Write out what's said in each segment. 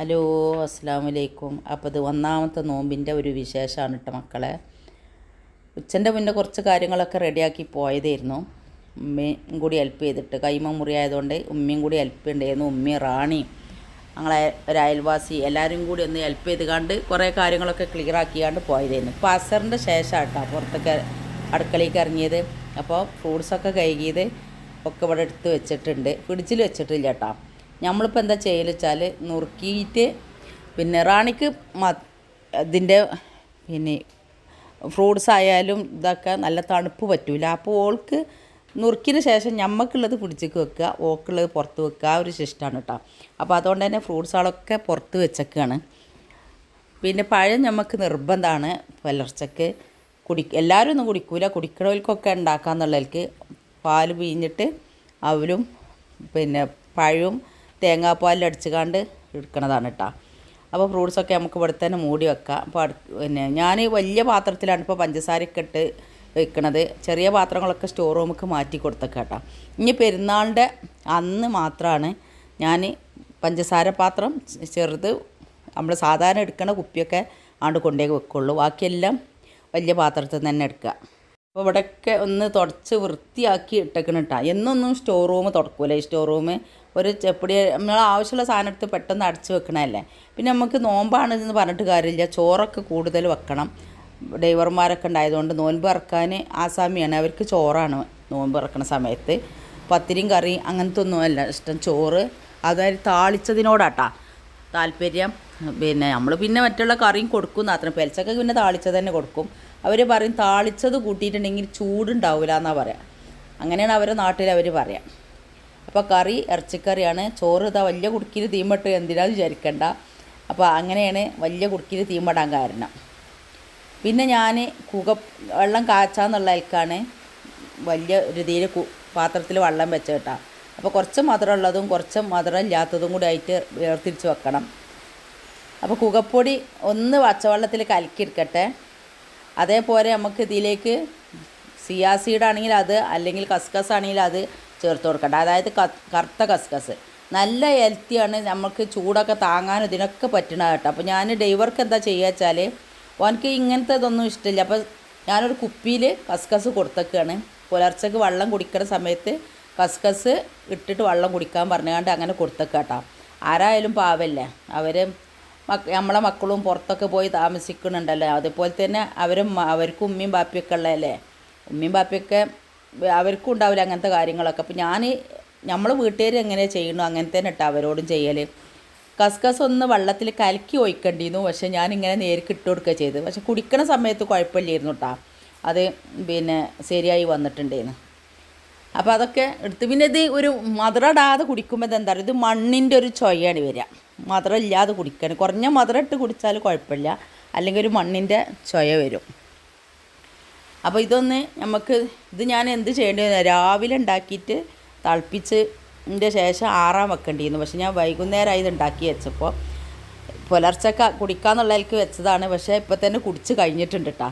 Hello അസ്സാം വലൈക്കും അപ്പോൾ ഇത് ഒന്നാമത്തെ നോമ്പിന്റെ ഒരു വിശേഷമാണ് കേട്ടോ മക്കളെ. ഉച്ചന്റെ മുന്നേ കുറച്ച് കാര്യങ്ങളൊക്കെ റെഡിയാക്കി പോയതായിരുന്നു. ഉമ്മയും കൂടി ഹെൽപ്പ് ചെയ്തിട്ട്. കൈമ മുറിയായതുകൊണ്ട് ഉമ്മയും കൂടി ഹെൽപ്പ് ഉണ്ടായിരുന്നു ഉമ്മയും റാണി ഞങ്ങളെ ഒരു അയൽവാസി എല്ലാവരും കൂടി ഒന്ന് ഹെൽപ്പ് ചെയ്ത് കണ്ട് കുറേ കാര്യങ്ങളൊക്കെ ക്ലിയർ ആക്കിയാണ്ട് പോയതായിരുന്നു. ഇപ്പോൾ അസറിന്റെ ശേഷമാണ് കേട്ടോ പുറത്തൊക്കെ അടുക്കളയ്ക്ക് ഇറങ്ങിയത്. അപ്പോൾ ഫ്രൂട്ട്സൊക്കെ കഴുകിയത് ഒക്കെ ഇവിടെ എടുത്ത് വെച്ചിട്ടുണ്ട്. ഫ്രിഡ്ജിൽ വെച്ചിട്ടില്ല കേട്ടോ നമ്മളിപ്പോൾ എന്താ ചെയ്യൽ വെച്ചാൽ നുറുക്കിയിട്ട് പിന്നെ റാണിക്ക് മ ഇതിന്റെ പിന്നെ ഫ്രൂട്ട്സ് ആയാലും ഇതൊക്കെ നല്ല തണുപ്പ് പറ്റൂല. അപ്പോൾ ഓൾക്ക് നുറുക്കിന് ശേഷം ഞമ്മക്കുള്ളത് പിടിച്ചേക്ക് വെക്കുക. ഓക്കുള്ളത് പുറത്ത് വെക്കുക. ആ ഒരു ശിഷ്ടമാണ് കേട്ടോ അപ്പോൾ അതുകൊണ്ട് തന്നെ ഫ്രൂട്ട്സുകളൊക്കെ പുറത്ത് വെച്ചേക്കാണ്. പിന്നെ പഴം നമുക്ക് നിർബന്ധമാണ് പുലർച്ചക്ക്. കുടി എല്ലാവരും ഒന്നും കുടിക്കൂല. കുടിക്കണവർക്കൊക്കെ ഉണ്ടാക്കാന്നുള്ളവർക്ക് പാൽ പിഴിഞ്ഞിട്ട് അവലും പിന്നെ പഴവും തേങ്ങാപ്പാലിൽ അടിച്ചുകാണ്ട് എടുക്കണതാണ് കേട്ടോ അപ്പോൾ ഫ്രൂട്ട്സൊക്കെ നമുക്ക് ഇവിടെ തന്നെ മൂടി വെക്കാം. അപ്പോൾ പിന്നെ ഞാൻ വലിയ പാത്രത്തിലാണ് ഇപ്പോൾ പഞ്ചസാരയൊക്കെ ഇട്ട് വെക്കണത്. ചെറിയ പാത്രങ്ങളൊക്കെ സ്റ്റോർ റൂമിലേക്ക് മാറ്റി കൊടുത്തേക്കാം കേട്ടോ ഇനി പെരുന്നാളിന്റെ അന്ന് മാത്രമാണ് ഞാൻ പഞ്ചസാര പാത്രം ചെറുത് നമ്മൾ സാധാരണ എടുക്കണ കുപ്പിയൊക്കെ ആണ്ട് കൊണ്ടേ വെക്കുള്ളൂ. ബാക്കിയെല്ലാം വലിയ പാത്രത്തിൽ തന്നെ എടുക്കുക. അപ്പോൾ ഇവിടെയൊക്കെ ഒന്ന് തുടച്ച് വൃത്തിയാക്കി ഇട്ടേക്കണം കേട്ടോ എന്നൊന്നും സ്റ്റോർ റൂം തുടക്കൂല. ഈ സ്റ്റോർ റൂം ഒരു ചെപ്പടി നമ്മൾ ആവശ്യമുള്ള സാധനം എടുത്ത് പെട്ടെന്ന് അടച്ച് വെക്കണമല്ലേ പിന്നെ നമുക്ക് നോമ്പാണ് പറഞ്ഞിട്ട് കാര്യമില്ല. ചോറൊക്കെ കൂടുതൽ വെക്കണം. ഡ്രൈവർമാരൊക്കെ ഉണ്ടായതുകൊണ്ട് നോൻപ് ഇറക്കാൻ ആസാമിയാണ്. അവർക്ക് ചോറാണ് നോമ്പ് ഇറക്കുന്ന സമയത്ത്. പത്തിരിയും കറി അങ്ങനത്തെ ഒന്നുമല്ല ഇഷ്ടം ചോറ്. അതായത് താളിച്ചതിനോടാട്ടാ താല്പര്യം. പിന്നെ നമ്മൾ പിന്നെ മറ്റുള്ള കറിയും കൊടുക്കും മാത്രം. പെലച്ചൊക്കെ പിന്നെ താളിച്ചത് തന്നെ കൊടുക്കും. അവർ പറയും താളിച്ചത് കൂട്ടിയിട്ടുണ്ടെങ്കിൽ ചൂടുണ്ടാവില്ല എന്നാണ് പറയാം. അങ്ങനെയാണ് അവരെ നാട്ടിൽ അവർ പറയാം. അപ്പോൾ കറി ഇറച്ചിക്കറിയാണ്. ചോറ് ഇതാ വലിയ കുടുക്കിയിൽ തീമിട്ട് എന്തിനാന്ന് വിചാരിക്കണ്ട. അപ്പോൾ അങ്ങനെയാണ് വലിയ കുടുക്കിയിൽ തീമിടാൻ കാരണം. പിന്നെ ഞാൻ കുക വെള്ളം കാച്ചാന്നുള്ള ആൾക്കാണ് വലിയ രീതിയിൽ പാത്രത്തിൽ വെള്ളം വെച്ച് കേട്ടോ. അപ്പോൾ കുറച്ച് മധുരം ഉള്ളതും കുറച്ച് മധുരം ഇല്ലാത്തതും കൂടി ആയിട്ട് വേർതിരിച്ച് വെക്കണം. അപ്പോൾ കുകപ്പൊടി ഒന്ന് പച്ചവെള്ളത്തിൽ കലക്കിയെടുക്കട്ടെ. അതേപോലെ നമുക്ക് ഇതിലേക്ക് സിയാസീഡ് ആണെങ്കിൽ അത് അല്ലെങ്കിൽ കസ്കസ് ആണെങ്കിൽ അത് ചേർത്ത് കൊടുക്കേണ്ട. അതായത് കറുത്ത കസ്കസ്. നല്ല ഹെൽത്തിയാണ് നമുക്ക് ചൂടൊക്കെ താങ്ങാനും ഇതിനൊക്കെ പറ്റണ കേട്ടോ. അപ്പോൾ ഞാൻ ഡൈവർക്ക് എന്താ ചെയ്യുക വെച്ചാൽ ഓനക്ക് ഇങ്ങനത്തെ ഇതൊന്നും ഇഷ്ടമില്ല അപ്പോൾ ഞാനൊരു കുപ്പിയിൽ കസ്കസ് കൊടുത്തേക്കാണ്. പുലർച്ചക്ക് വെള്ളം കുടിക്കുന്ന സമയത്ത് കസ്കസ് ഇട്ടിട്ട് വെള്ളം കുടിക്കാൻ പറഞ്ഞുകൊണ്ട് അങ്ങനെ കൊടുത്തേക്കാം കേട്ടോ ആരായാലും പാവല്ലേ? അവർ മക്ക നമ്മളെ മക്കളും പുറത്തൊക്കെ പോയി താമസിക്കുന്നുണ്ടല്ലോ അതുപോലെ തന്നെ അവരും അവർക്കും ഉമ്മയും ബാപ്പിയൊക്കെ ഉള്ളതല്ലേ? ഉമ്മയും ബാപ്പിയൊക്കെ അവർക്കും ഉണ്ടാവില്ല അങ്ങനത്തെ കാര്യങ്ങളൊക്കെ. അപ്പോൾ ഞാൻ നമ്മൾ വീട്ടുകാർ എങ്ങനെ ചെയ്യണു അങ്ങനെ തന്നെ ഇട്ടാ അവരോടും ചെയ്യൽ കസ്കസ് ഒന്ന് വെള്ളത്തിൽ കലക്കി ഒഴിക്കേണ്ടിയിരുന്നു പക്ഷേ ഞാനിങ്ങനെ നേരിട്ട് ഇട്ട് കൊടുക്കുക ചെയ്ത് പക്ഷെ കുടിക്കണ സമയത്ത് കുഴപ്പമില്ലായിരുന്നു കേട്ടോ അത് പിന്നെ ശരിയായി വന്നിട്ടുണ്ടായിരുന്നു അപ്പോൾ അതൊക്കെ എടുത്ത്. പിന്നെ ഇത് ഒരു മധുരം ഇടാതെ കുടിക്കുമ്പോൾ എന്താ പറയുക ഇത് മണ്ണിന്റെ ഒരു ചൊയ്യാണ് വരിക. മധുരം ഇല്ലാതെ കുടിക്കാൻ കുറഞ്ഞ മധുരം ഇട്ട് കുടിച്ചാൽ കുഴപ്പമില്ല. അല്ലെങ്കിൽ ഒരു മണ്ണിന്റെ ചൊയ വരും. അപ്പോൾ ഇതൊന്ന് നമുക്ക് ഇത് ഞാൻ എന്ത് ചെയ്യേണ്ടി വന്നാൽ രാവിലെ ഉണ്ടാക്കിയിട്ട് തിളപ്പിച്ച് ന്റെ ശേഷം ആറാൻ വെക്കേണ്ടിയിരുന്നു. പക്ഷെ ഞാൻ വൈകുന്നേരമായി ഇത് ഉണ്ടാക്കി വെച്ചപ്പോൾ പുലർച്ചെ കുടിക്കാന്നുള്ളതിലേക്ക് വെച്ചതാണ്. പക്ഷേ ഇപ്പോൾ തന്നെ കുടിച്ച് കഴിഞ്ഞിട്ടുണ്ട് കേട്ടോ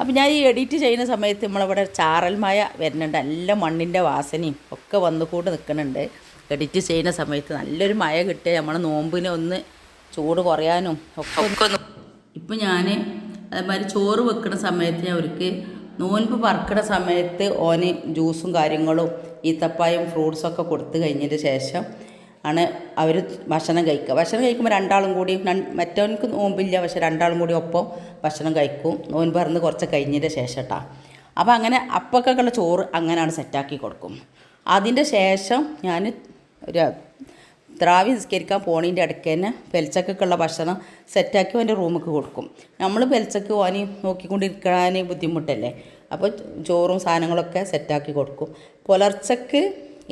അപ്പോൾ ഞാൻ ഈ എഡിറ്റ് ചെയ്യുന്ന സമയത്ത് നമ്മളിവിടെ ചാറൽ മഴ വരുന്നുണ്ട്. നല്ല മണ്ണിന്റെ വാസനയും ഒക്കെ വന്നുകൂടി നിൽക്കുന്നുണ്ട്. എഡിറ്റ് ചെയ്യുന്ന സമയത്ത് നല്ലൊരു മഴ കിട്ടിയ നമ്മളെ നോമ്പിനെ ഒന്ന് ചൂട് കുറയാനും ഒക്കെ ഇപ്പം ഞാൻ അതേമാതിരി ചോറ് വെക്കുന്ന സമയത്ത് അവർക്ക് നോൻപ് പറക്കണ സമയത്ത് ഓന് ജ്യൂസും കാര്യങ്ങളും ഈത്തപ്പായും ഫ്രൂട്ട്സൊക്കെ കൊടുത്തു കഴിഞ്ഞതിന് ശേഷം ആണ് അവർ ഭക്ഷണം കഴിക്കുക. ഭക്ഷണം കഴിക്കുമ്പോൾ രണ്ടാളും കൂടി മറ്റവനക്ക് നോമ്പില്ല പക്ഷെ രണ്ടാളും കൂടി ഒപ്പം ഭക്ഷണം കഴിക്കും. നോൻപ് പറന്ന് കുറച്ച് കഴിഞ്ഞതിന്റെ ശേഷം കേട്ടോ അപ്പോൾ അങ്ങനെ അപ്പൊക്കെ ഉള്ള ചോറ് അങ്ങനെയാണ് സെറ്റാക്കി കൊടുക്കും. അതിന്റെ ശേഷം ഞാൻ ഒരു ദ്രാവി നിസ്കരിക്കാൻ പോണീന്റെ ഇടയ്ക്ക് തന്നെ പെൽച്ചക്കൊക്കെയുള്ള ഭക്ഷണം സെറ്റാക്കി അവന്റെ റൂമിലേക്ക് കൊടുക്കും. നമ്മൾ പെൽച്ചക്ക് ഓനി നോക്കിക്കൊണ്ടിരിക്കാൻ ബുദ്ധിമുട്ടല്ലേ? അപ്പോൾ ചോറും സാധനങ്ങളൊക്കെ സെറ്റാക്കി കൊടുക്കും. പുലർച്ചക്ക്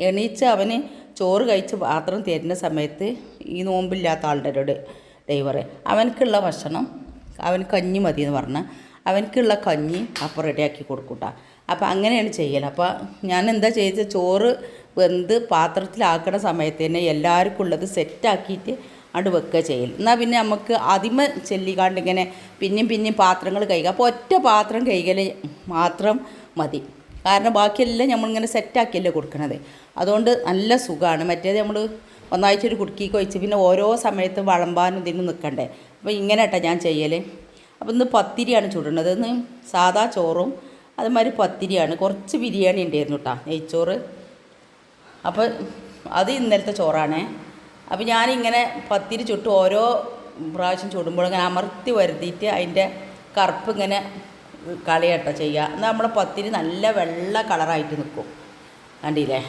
എണീച്ച് അവന് ചോറ് കഴിച്ച് പാത്രം തരുന്ന സമയത്ത് ഈ നോമ്പില്ലാത്ത ആളുടെ ഡ്രൈവറ് അവനക്കുള്ള ഭക്ഷണം അവന് കഞ്ഞി മതി എന്ന് പറഞ്ഞാൽ അവനക്കുള്ള കഞ്ഞി അപ്പം റെഡിയാക്കി കൊടുക്കൂട്ടാ. അപ്പോൾ അങ്ങനെയാണ് ചെയ്യൽ അപ്പോൾ ഞാൻ എന്താ ചെയ്തത്? ചോറ് വെന്ത് പാത്രത്തിലാക്കണ സമയത്ത് തന്നെ എല്ലാവർക്കും ഉള്ളത് സെറ്റാക്കിയിട്ട് അങ്ങോട്ട് വെക്കുക ചെയ്യൽ എന്നാൽ പിന്നെ നമുക്ക് അതിമ ചെല്ലിക്കാണ്ട് ഇങ്ങനെ പിന്നെയും പിന്നെയും പാത്രങ്ങൾ കഴുകുക അപ്പോൾ ഒറ്റ പാത്രം കഴുകൽ മാത്രം മതി. കാരണം ബാക്കിയെല്ലാം നമ്മളിങ്ങനെ സെറ്റാക്കിയല്ലേ കൊടുക്കണത്. അതുകൊണ്ട് നല്ല സുഖമാണ് മറ്റേത് നമ്മൾ ഒന്നാഴ്ച ഒരു കുടുക്കിക്ക് വെച്ച് പിന്നെ ഓരോ സമയത്തും വളമ്പാനും ഇതിനും നിൽക്കണ്ടേ അപ്പോൾ ഇങ്ങനെ കേട്ടോ ഞാൻ ചെയ്യൽ അപ്പോൾ ഇന്ന് പത്തിരിയാണ് ചുടുന്നത് ഇന്ന് സാദാ ചോറും അതുമാതിരി പത്തിരിയാണ്. കുറച്ച് ബിരിയാണി ഉണ്ടായിരുന്നു കേട്ടോ നെയ്ച്ചോറ് അപ്പോൾ അത് ഇന്നലത്തെ ചോറാണേ. അപ്പോൾ ഞാനിങ്ങനെ പത്തിരി ചുട്ട് ഓരോ പ്രാവശ്യം ചുടുമ്പോൾ ഇങ്ങനെ അമർത്തി വരുത്തിയിട്ട് അതിന്റെ കറുപ്പ് ഇങ്ങനെ കളയട്ടോ ചെയ്യുക. എന്നാൽ നമ്മളെ പത്തിരി നല്ല വെള്ള കളറായിട്ട് നിൽക്കും. കണ്ടില്ലേ?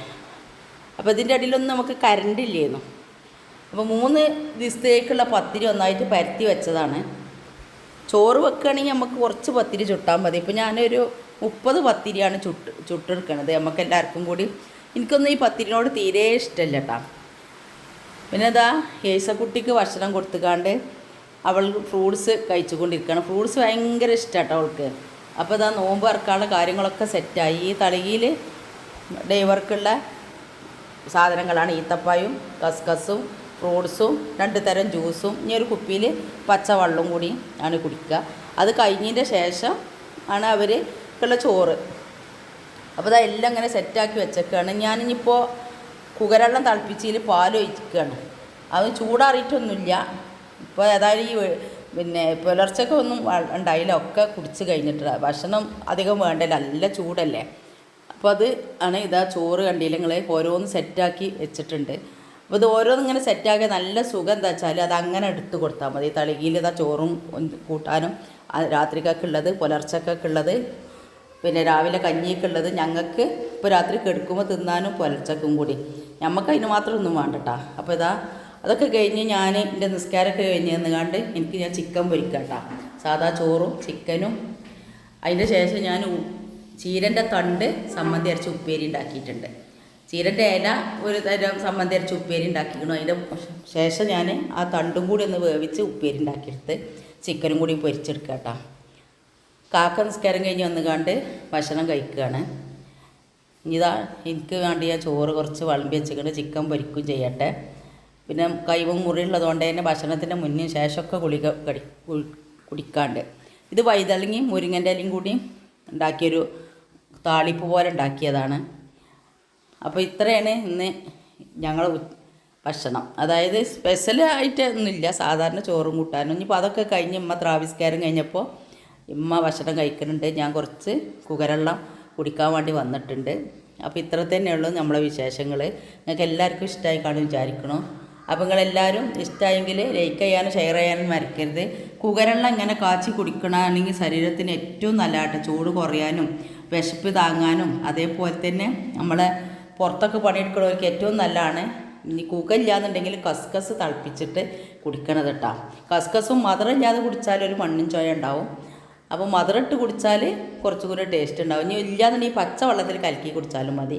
അപ്പോൾ ഇതിന്റെ അടിയിലൊന്നും നമുക്ക് കരണ്ട് അപ്പോൾ മൂന്ന് ദിവസത്തേക്കുള്ള പത്തിരി ഒന്നായിട്ട് പരത്തി വെച്ചതാണ്. ചോറ് വെക്കുകയാണെങ്കിൽ നമുക്ക് കുറച്ച് പത്തിരി ചുട്ടാൽ മതി. ഇപ്പോൾ ഞാനൊരു മുപ്പത് പത്തിരിയാണ് ചുട്ട് ചുട്ടെടുക്കണത്. നമുക്ക് എല്ലാവർക്കും കൂടി എനിക്കൊന്നും ഈ പത്തിരിനോട് തീരെ ഇഷ്ടമല്ല കേട്ടോ പിന്നെ ഇതാ ഏസക്കുട്ടിക്ക് ഭക്ഷണം കൊടുത്തുകാണ്ട് അവൾ ഫ്രൂട്ട്സ് കഴിച്ചുകൊണ്ടിരിക്കുകയാണ്. ഫ്രൂട്ട്സ് ഭയങ്കര ഇഷ്ടമാട്ടോ അവൾക്ക്. അപ്പോൾ ഇതാ നോമ്പ് വർക്കാനുള്ള കാര്യങ്ങളൊക്കെ സെറ്റായി. ഈ തളികയിൽ ഡൈവർക്കുള്ള സാധനങ്ങളാണ്. ഈത്തപ്പായും കസ്കസും ഫ്രൂട്ട്സും രണ്ട് തരം ജ്യൂസും. ഇനി ഒരു കുപ്പിയിൽ പച്ചവെള്ളം കൂടി ആണ് കുടിക്കുക. അത് കഴിഞ്ഞതിന്റെ ശേഷം ആണ് അവർക്കുള്ള ചോറ്. അപ്പോൾ ഇതാ എല്ലാം ഇങ്ങനെ സെറ്റാക്കി വെച്ചേക്കാണ്. ഞാനിപ്പോൾ കുകരെള്ളം തിളപ്പിച്ചതിൽ പാൽ ഒഴിക്കുകയാണ്. അത് ചൂടാറിയിട്ടൊന്നുമില്ല. ഇപ്പോൾ ഏതായാലും ഈ പിന്നെ പുലർച്ചയ്ക്ക് ഒന്നും ഉണ്ടായില്ല. ഒക്കെ കുടിച്ച് കഴിഞ്ഞിട്ട് ഭക്ഷണം അധികം വേണ്ടല്ല. നല്ല ചൂടല്ലേ. അപ്പോൾ അത് ആണ് ഇതാ ചോറ് കണ്ടില്ല നിങ്ങൾ ഓരോന്ന് സെറ്റാക്കി വെച്ചിട്ടുണ്ട്. അപ്പോൾ ഇത് ഓരോന്ന് ഇങ്ങനെ സെറ്റാക്കിയ നല്ല സുഖം എന്താ വെച്ചാൽ അത് അങ്ങനെ എടുത്ത് കൊടുത്താൽ മതി. തളികയിൽ ഇതാ ചോറും കൂട്ടാനും രാത്രിക്കൊക്കെ ഉള്ളത് പുലർച്ചക്കൊക്കെ ഉള്ളത്. പിന്നെ രാവിലെ കഞ്ഞിയൊക്കെ ഉള്ളത് ഞങ്ങൾക്ക് ഇപ്പോൾ രാത്രി കെടുക്കുമ്പോൾ തിന്നാനും പുലർച്ചക്കും കൂടി. ഞമ്മക്ക് അതിന് മാത്രം ഒന്നും വേണ്ടട്ടാ. അപ്പോൾ ഇതാ അതൊക്കെ കഴിഞ്ഞ് ഞാൻ എന്റെ നിസ്കാരമൊക്കെ കഴിഞ്ഞ് നിന്നുകാണ്ട് എനിക്ക് ഞാൻ ചിക്കൻ പൊരിക്കട്ടാ. കേട്ടോ സാധാ ചോറും ചിക്കനും. അതിന്റെ ശേഷം ഞാൻ ചീരന്റെ തണ്ട് സമ്മന്തി അരച്ച് ഉപ്പേരി ഉണ്ടാക്കിയിട്ടുണ്ട്. ചീരന്റെ ഇല ഒരു തരം സമ്മന്തി അരച്ച് ഉപ്പേരി ഉണ്ടാക്കിക്കണു. അതിന്റെ ശേഷം ഞാൻ ആ തണ്ടും കൂടി ഒന്ന് വേവിച്ച് ഉപ്പേരി ഉണ്ടാക്കിയെടുത്ത് ചിക്കനും കൂടി പൊരിച്ചെടുക്കാം കേട്ടോ കാക്ക നിസ്കാരം കഴിഞ്ഞ് വന്ന് കണ്ട് ഭക്ഷണം കഴിക്കുകയാണ് ഇതാ എനിക്ക് വേണ്ടി ഞാൻ ചോറ് കുറച്ച് വിളമ്പി വെച്ചിട്ടുണ്ട് ചിക്കൻ പൊരിക്കും ചെയ്യട്ടെ. പിന്നെ കൈവും മുറിയുള്ളതുകൊണ്ട് തന്നെ ഭക്ഷണത്തിന്റെ മുന്നേ ശേഷമൊക്കെ കുളിക കടി കുടിക്കാണ്ട്. ഇത് വൈതളങ്ങി മുരിങ്ങന്റെ ഇലയും കൂടി ഉണ്ടാക്കിയൊരു താളിപ്പ് പോലെ ഉണ്ടാക്കിയതാണ്. അപ്പോൾ ഇത്രയാണ് ഇന്ന് ഞങ്ങൾ ഭക്ഷണം. അതായത് സ്പെഷ്യലായിട്ട് ഒന്നുമില്ല സാധാരണ ചോറും കൂട്ടാനും. ഇനിയിപ്പോൾ അതൊക്കെ കഴിഞ്ഞ് ഇമ്മ ത്രാവിസ്കാരം കഴിഞ്ഞപ്പോൾ ഇമ്മ ഭക്ഷണം കഴിക്കുന്നുണ്ട്. ഞാൻ കുറച്ച് കുകരള്ളം കുടിക്കാൻ വേണ്ടി വന്നിട്ടുണ്ട്. അപ്പോൾ ഇത്ര തന്നെയുള്ളൂ നമ്മളെ വിശേഷങ്ങൾ നിങ്ങൾക്ക് എല്ലാവർക്കും ഇഷ്ടമായി കാണും വിചാരിക്കണോ? അപ്പോൾ നിങ്ങളെല്ലാവരും ഇഷ്ടമായെങ്കിൽ ലൈക്ക് ചെയ്യാനും ഷെയർ ചെയ്യാനും മറക്കരുത്. കുകരള്ളം ഇങ്ങനെ കാച്ചി കുടിക്കണമെങ്കിൽ ശരീരത്തിന് ഏറ്റവും നല്ലതായിട്ട് ചൂട് കുറയാനും വിശപ്പ് താങ്ങാനും അതേപോലെ തന്നെ നമ്മളെ പുറത്തൊക്കെ പണിയെടുക്കുന്നവർക്ക് ഏറ്റവും നല്ലതാണ്. ഇനി കുകയില്ലാന്നുണ്ടെങ്കിൽ കസ്കസ് തിളപ്പിച്ചിട്ട് കുടിക്കണത് കേട്ടോ. കസ്കസും മധുരം ഇല്ലാതെ കുടിച്ചാൽ ഒരു മണ്ണും ചോയ ഉണ്ടാവും. അപ്പോൾ മധുരം ഇട്ട് കുടിച്ചാൽ കുറച്ചും കൂടി ടേസ്റ്റ് ഉണ്ടാവും. ഇനി ഇല്ലാന്നുണ്ടെങ്കിൽ പച്ച വെള്ളത്തിൽ കലക്കി കുടിച്ചാലും മതി.